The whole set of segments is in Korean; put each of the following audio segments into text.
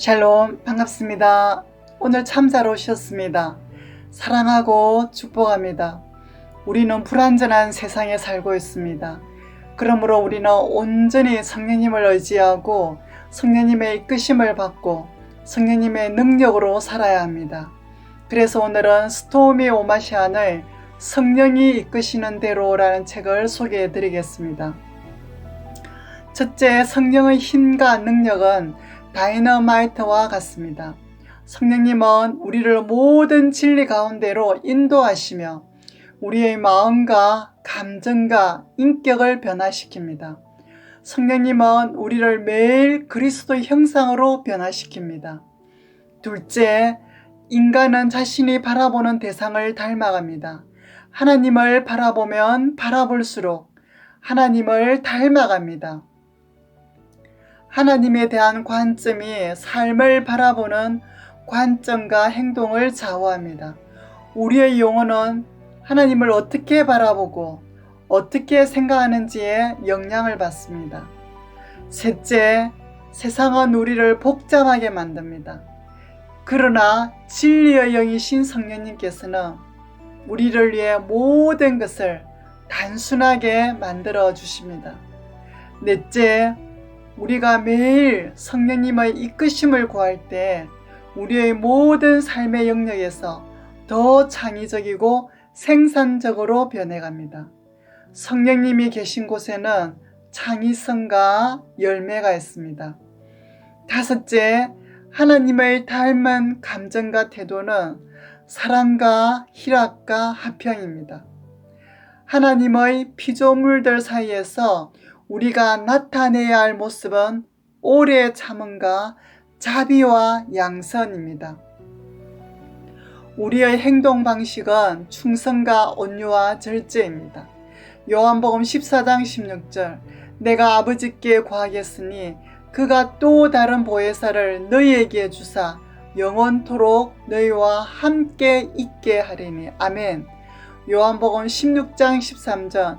샬롬 반갑습니다. 오늘 참 잘 오셨습니다. 사랑하고 축복합니다. 우리는 불완전한 세상에 살고 있습니다. 그러므로 우리는 온전히 성령님을 의지하고 성령님의 이끄심을 받고 성령님의 능력으로 살아야 합니다. 그래서 오늘은 스토미 오마시안의 성령이 이끄시는 대로라는 책을 소개해 드리겠습니다. 첫째, 성령의 힘과 능력은 다이너마이트와 같습니다. 성령님은 우리를 모든 진리 가운데로 인도하시며 우리의 마음과 감정과 인격을 변화시킵니다. 성령님은 우리를 매일 그리스도의 형상으로 변화시킵니다. 둘째, 인간은 자신이 바라보는 대상을 닮아갑니다. 하나님을 바라보면 바라볼수록 하나님을 닮아갑니다. 하나님에 대한 관점이 삶을 바라보는 관점과 행동을 좌우합니다. 우리의 영혼은 하나님을 어떻게 바라보고 어떻게 생각하는지에 영향을 받습니다. 셋째, 세상은 우리를 복잡하게 만듭니다. 그러나 진리의 영이신 성령님께서는 우리를 위해 모든 것을 단순하게 만들어 주십니다. 넷째, 우리가 매일 성령님의 이끄심을 구할 때 우리의 모든 삶의 영역에서 더 창의적이고 생산적으로 변해갑니다. 성령님이 계신 곳에는 창의성과 열매가 있습니다. 다섯째, 하나님의 닮은 감정과 태도는 사랑과 희락과 화평입니다. 하나님의 피조물들 사이에서 우리가 나타내야 할 모습은 오래 참음과 자비와 양선입니다. 우리의 행동 방식은 충성과 온유와 절제입니다. 요한복음 14장 16절 내가 아버지께 구하겠으니 그가 또 다른 보혜사를 너희에게 주사 영원토록 너희와 함께 있게 하리니 아멘. 요한복음 16장 13절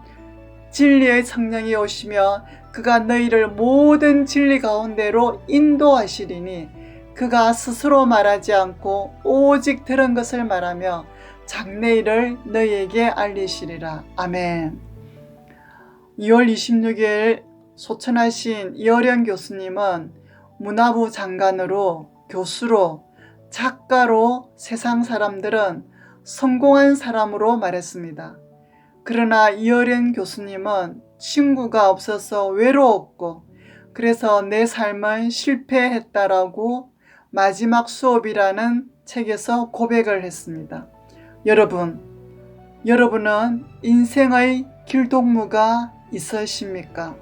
진리의 성령이 오시며 그가 너희를 모든 진리 가운데로 인도하시리니 그가 스스로 말하지 않고 오직 들은 것을 말하며 장래일을 너희에게 알리시리라. 아멘. 2월 26일 소천하신 이어령 교수님은 문화부 장관으로 교수로 작가로 세상 사람들은 성공한 사람으로 말했습니다. 그러나 이어령 교수님은 친구가 없어서 외로웠고 그래서 내 삶은 실패했다라고 마지막 수업이라는 책에서 고백을 했습니다. 여러분, 여러분은 인생의 길동무가 있으십니까?